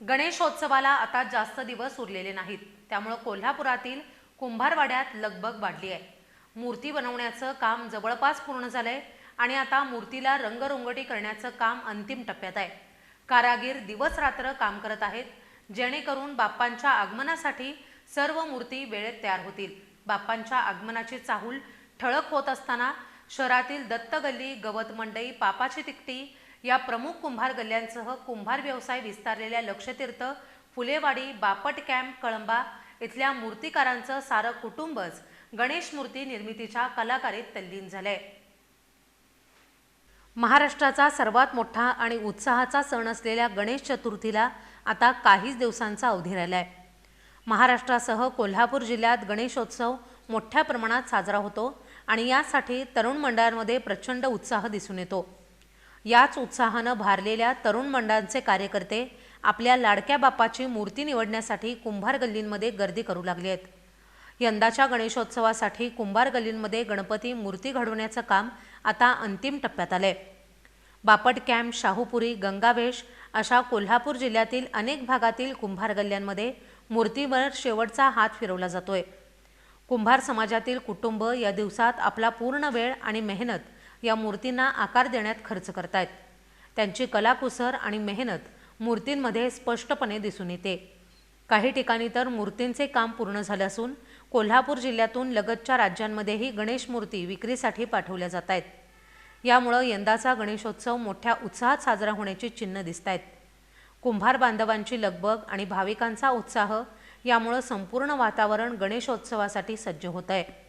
गणेशोत्सवाला आता जास्त दिवस उरलेले नाहीत. त्यामुळं कोल्हापुरातील कुंभारवाड्यात लगबग वाढली आहे. मूर्ती बनवण्याचं काम जवळपास पूर्ण झालंय आणि आता मूर्तीला रंगरंगोटी करण्याचं काम अंतिम टप्प्यात आहे. कारागीर दिवस रात्र काम करत आहेत जेणेकरून बाप्पांच्या आगमनासाठी सर्व मूर्ती वेळेत तयार होतील. बाप्पांच्या आगमनाची चाहूल ठळक होत असताना शहरातील दत्तगल्ली गवत मंडई पापाची तिकटी या प्रमुख कुंभार गल्ल्यांसह कुंभार व्यवसाय विस्तारलेल्या लक्षतीर्थ फुलेवाडी बापट कॅम्प कळंबा इथल्या मूर्तिकारांचं सारं कुटुंबच गणेश मूर्ती निर्मितीच्या कलाकारीत तल्लीन झालंय. महाराष्ट्राचा सर्वात मोठा आणि उत्साहाचा सण असलेल्या गणेश चतुर्थीला आता काहीच दिवसांचा अवधी राहिला आहे महाराष्ट्रासह कोल्हापूर जिल्ह्यात गणेशोत्सव मोठ्या प्रमाणात साजरा होतो आणि यासाठी तरुण मंडळांमध्ये प्रचंड उत्साह दिसून येतो. याच उत्साहानं भारलेल्या तरुण मंडळांचे कार्यकर्ते आपल्या लाडक्या बाप्पाची मूर्ती निवडण्यासाठी कुंभार गल्लींमध्ये गर्दी करू लागले आहेत. यंदाच्या गणेशोत्सवासाठी कुंभार गल्लींमध्ये गणपती मूर्ती घडवण्याचं काम आता अंतिम टप्प्यात आलंय. बापट कॅम्प शाहूपुरी गंगावेश अशा कोल्हापूर जिल्ह्यातील अनेक भागातील कुंभार गल्ल्यांमध्ये मूर्तीवर शेवटचा हात फिरवला जातोय. कुंभार समाजातील कुटुंब या दिवसात आपला पूर्ण वेळ आणि मेहनत या मूर्तींना आकार देण्यात खर्च करतायत. त्यांची कलाकुसर आणि मेहनत मूर्तींमध्ये स्पष्टपणे दिसून येते. काही ठिकाणी तर मूर्तींचे काम पूर्ण झाले असून कोल्हापूर जिल्ह्यातून लगतच्या राज्यांमध्येही गणेश मूर्ती विक्रीसाठी पाठवल्या जात आहेत यामुळं यंदाचा गणेशोत्सव मोठ्या उत्साहात साजरा होण्याची चिन्ह दिसत आहेत कुंभार बांधवांची लगबग आणि भाविकांचा उत्साह यामुळं संपूर्ण वातावरण गणेशोत्सवासाठी सज्ज होत आहे